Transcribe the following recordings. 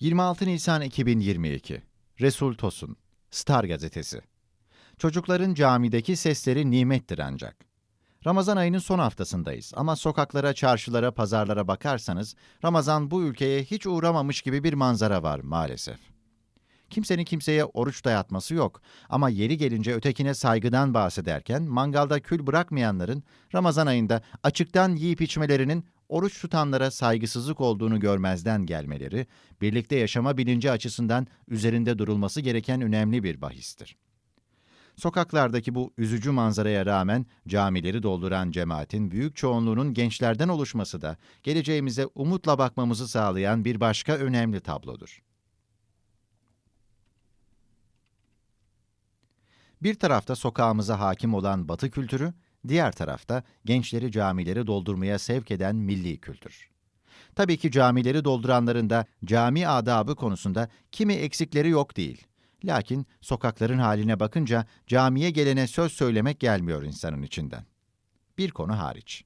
26 Nisan 2022 Resul Tosun Star Gazetesi Çocukların camideki sesleri nimettir ancak. Ramazan ayının son haftasındayız ama sokaklara, çarşılara, pazarlara bakarsanız Ramazan bu ülkeye hiç uğramamış gibi bir manzara var maalesef. Kimsenin kimseye oruç dayatması yok ama yeri gelince ötekine saygıdan bahsederken mangalda kül bırakmayanların Ramazan ayında açıktan yiyip içmelerinin oruç tutanlara saygısızlık olduğunu görmezden gelmeleri, birlikte yaşama bilinci açısından üzerinde durulması gereken önemli bir bahistir. Sokaklardaki bu üzücü manzaraya rağmen camileri dolduran cemaatin büyük çoğunluğunun gençlerden oluşması da geleceğimize umutla bakmamızı sağlayan bir başka önemli tablodur. Bir tarafta sokağımıza hakim olan batı kültürü, diğer tarafta gençleri camileri doldurmaya sevk eden milli kültür. Tabii ki camileri dolduranların da cami adabı konusunda kimi eksikleri yok değil. Lakin sokakların haline bakınca camiye gelene söz söylemek gelmiyor insanın içinden. Bir konu hariç.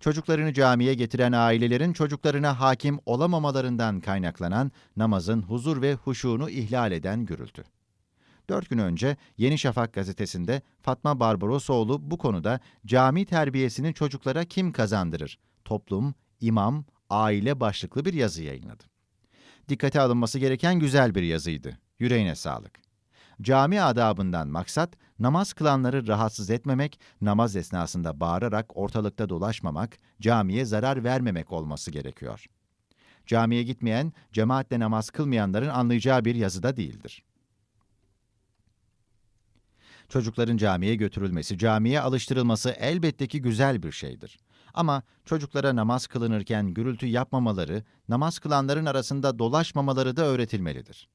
Çocuklarını camiye getiren ailelerin çocuklarına hakim olamamalarından kaynaklanan namazın huzur ve huşuğunu ihlal eden gürültü. Dört gün önce Yeni Şafak gazetesinde Fatma Barbarosoğlu bu konuda cami terbiyesini çocuklara kim kazandırır? Toplum, imam, aile başlıklı bir yazı yayınladı. Dikkate alınması gereken güzel bir yazıydı. Yüreğine sağlık. Cami adabından maksat, namaz kılanları rahatsız etmemek, namaz esnasında bağırarak ortalıkta dolaşmamak, camiye zarar vermemek olması gerekiyor. Camiye gitmeyen, cemaatle namaz kılmayanların anlayacağı bir yazıda değildir. Çocukların camiye götürülmesi, camiye alıştırılması elbette ki güzel bir şeydir. Ama çocuklara namaz kılınırken gürültü yapmamaları, namaz kılanların arasında dolaşmamaları da öğretilmelidir.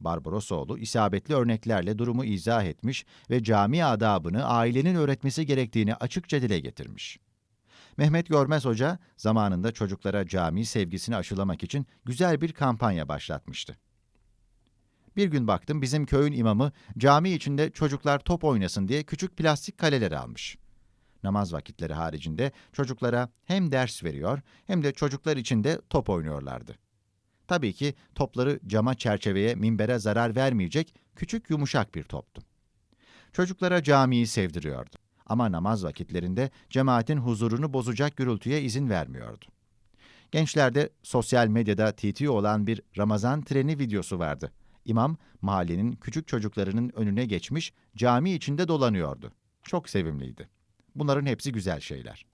Barbarosoğlu isabetli örneklerle durumu izah etmiş ve cami adabını ailenin öğretmesi gerektiğini açıkça dile getirmiş. Mehmet Görmez Hoca zamanında çocuklara cami sevgisini aşılamak için güzel bir kampanya başlatmıştı. Bir gün baktım bizim köyün imamı cami içinde çocuklar top oynasın diye küçük plastik kaleler almış. Namaz vakitleri haricinde çocuklara hem ders veriyor hem de çocuklar için de top oynuyorlardı. Tabii ki topları cama çerçeveye, minbere zarar vermeyecek küçük yumuşak bir toptu. Çocuklara camiyi sevdiriyordu. Ama namaz vakitlerinde cemaatin huzurunu bozacak gürültüye izin vermiyordu. Gençlerde sosyal medyada TT olan bir Ramazan treni videosu vardı. İmam mahallenin küçük çocuklarının önüne geçmiş, cami içinde dolanıyordu. Çok sevimliydi. Bunların hepsi güzel şeyler.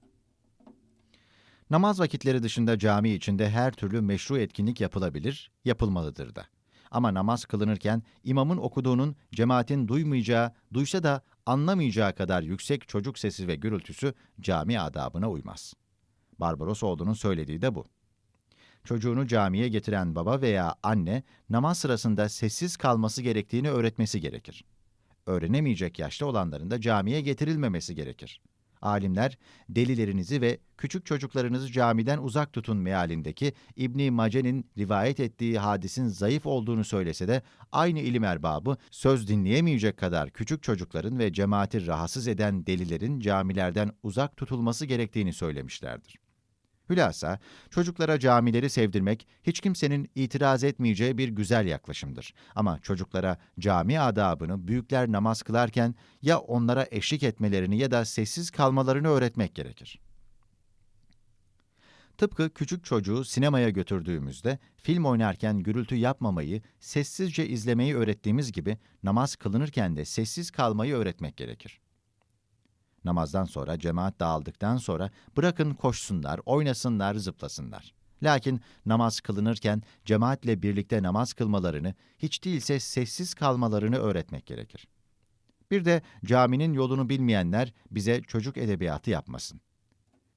Namaz vakitleri dışında cami içinde her türlü meşru etkinlik yapılabilir, yapılmalıdır da. Ama namaz kılınırken imamın okuduğunun cemaatin duymayacağı, duysa da anlamayacağı kadar yüksek çocuk sesi ve gürültüsü cami adabına uymaz. Barbarosoğlu'nun söylediği de bu. Çocuğunu camiye getiren baba veya anne namaz sırasında sessiz kalması gerektiğini öğretmesi gerekir. Öğrenemeyecek yaşta olanların da camiye getirilmemesi gerekir. Alimler, delilerinizi ve küçük çocuklarınızı camiden uzak tutun mealindeki İbni Mace'nin rivayet ettiği hadisin zayıf olduğunu söylese de, aynı ilim erbabı söz dinleyemeyecek kadar küçük çocukların ve cemaati rahatsız eden delilerin camilerden uzak tutulması gerektiğini söylemişlerdir. Hülasa, çocuklara camileri sevdirmek hiç kimsenin itiraz etmeyeceği bir güzel yaklaşımdır. Ama çocuklara cami adabını büyükler namaz kılarken ya onlara eşlik etmelerini ya da sessiz kalmalarını öğretmek gerekir. Tıpkı küçük çocuğu sinemaya götürdüğümüzde film oynarken gürültü yapmamayı, sessizce izlemeyi öğrettiğimiz gibi namaz kılınırken de sessiz kalmayı öğretmek gerekir. Namazdan sonra cemaat dağıldıktan sonra bırakın koşsunlar, oynasınlar, zıplasınlar. Lakin namaz kılınırken cemaatle birlikte namaz kılmalarını, hiç değilse sessiz kalmalarını öğretmek gerekir. Bir de caminin yolunu bilmeyenler bize çocuk edebiyatı yapmasın.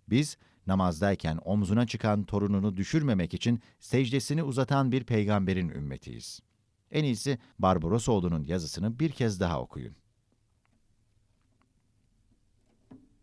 Biz namazdayken omzuna çıkan torununu düşürmemek için secdesini uzatan bir peygamberin ümmetiyiz. En iyisi Barbarosoğlu'nun yazısını bir kez daha okuyun.